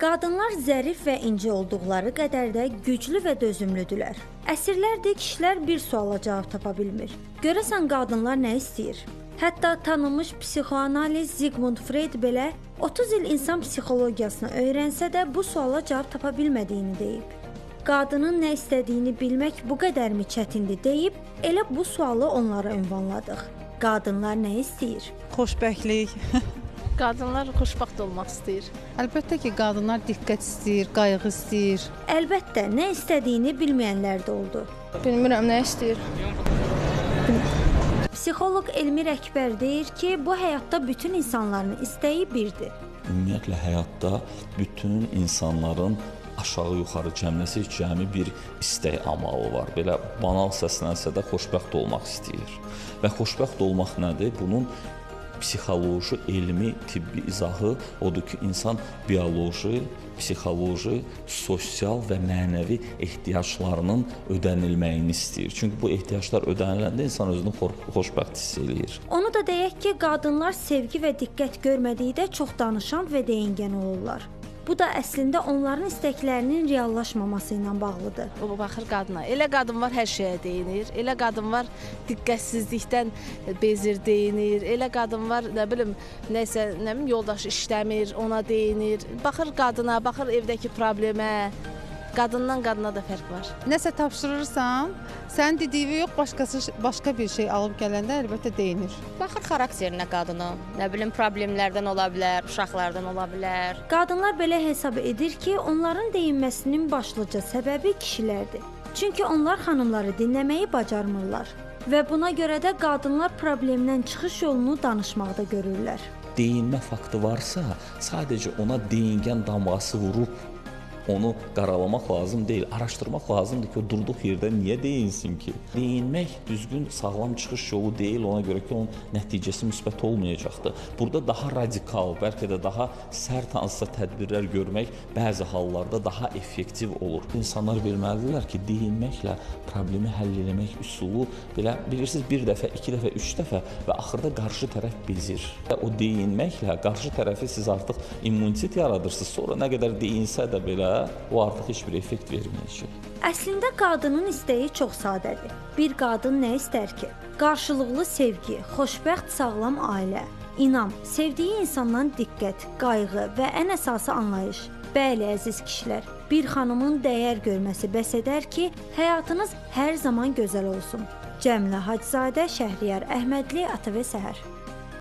Qadınlar zərif və inci olduqları qədər də güclü və dözümlüdülər. Əsrlərdir kişilər bir suala cavab tapa bilmir. Görəsən qadınlar nə istəyir? Hətta tanınmış psixoanaliz Sigmund Freud belə 30 il insan psixologiyasını öyrənsə də bu suala cavab tapa bilmədiyini deyib. Qadının nə istədiyini bilmək bu qədərmi çətindir deyib, elə bu sualı onlara ünvanladıq. Qadınlar nə istəyir? Xoşbəxtlik. Qadınlar xoşbəxt olmaq istəyir. Əlbəttə ki, qadınlar diqqət istəyir, qayğı istəyir. Əlbəttə, nə istədiyini bilməyənlər də oldu. Bilmirəm nə istəyir. Psixoloq Elmir Əkbər deyir ki, bu həyatda bütün insanların istəyi birdir. Ümumiyyətlə həyatda bütün insanların aşağı-yuxarı cəmləsi cəmi bir istək amalı var. Belə banal səslənsə də xoşbəxt olmaq istəyir. Və xoşbəxt olmaq nədir? Bunun psixoloji, elmi, tibbi izahı odur ki, insan bioloji, psixoloji, sosial və mənəvi ehtiyaclarının ödənilməyini istəyir. Çünki bu ehtiyaclar ödəniləndə insan özünü xoşbəxt hiss eləyir. Onu da deyək ki, qadınlar sevgi və diqqət görmədikdə çox danışan və deyingən olurlar. Bu da əslində onların istəklərinin reallaşmaması ilə bağlıdır. O baxır qadına. Elə qadın var hər şeyə deyinir. Elə qadın var diqqətsizlikdən bezir deyinir. Elə qadın var nə bilim nəsə nə bilim yoldaşı işləmir, ona deyinir. Baxır qadına, baxır evdəki problemə. Qadından qadına da fərq var. Nəsə tapşırırsan, sənin dediyi yox, başqası başqa bir şey alıb gələndə əlbəttə deyinir. Baxır xarakterinə qadının, nə bilim problemlərdən ola bilər, uşaqlardan ola bilər. Qadınlar belə hesab edir ki, onların deyinməsinin başlıca səbəbi kişilərdir. Çünki onlar xanımları dinləməyi bacarmırlar və buna görə də qadınlar problemdən çıxış yolunu danışmaqda görürlər. Deyinmə faktı varsa, sadəcə ona deyingən damğası vurub onu qaralamaq lazım deyil, araşdırmaq lazımdır ki, o durduq yerdə niyə deyinsin ki? Deyinmək düzgün, sağlam çıxış yolu deyil, ona görə ki, onun nəticəsi müsbət olmayacaqdır. Burada daha radikal, bəlkə də daha sərt hansısa tədbirlər görmək bəzi hallarda daha effektiv olur. İnsanlar bilməlidirlər ki, deyinməklə problemi həll etmək üsulu belə bilirsiniz, bir dəfə, iki dəfə, üç dəfə və axırda qarşı tərəf bezir. Və o deyinməklə qarşı tərəfi siz artıq immunitet yaradırsınız. Sonra nə qədər deyinsə də belə o artıq heç bir effekt verməyəcək. Əslində qadının istəyi çox sadədir. Bir qadın nə istər ki? Qarşılıqlı sevgi, xoşbəxt, sağlam ailə, inam, sevdiyi insandan diqqət, qayğı və ən əsası anlayış. Bəli, əziz kişilər, bir xanımın dəyər görməsi bəs edər ki, həyatınız hər zaman gözəl olsun. Cəmilə Hacızadə, Şəhriyar Əhmədli, ATV Səhər.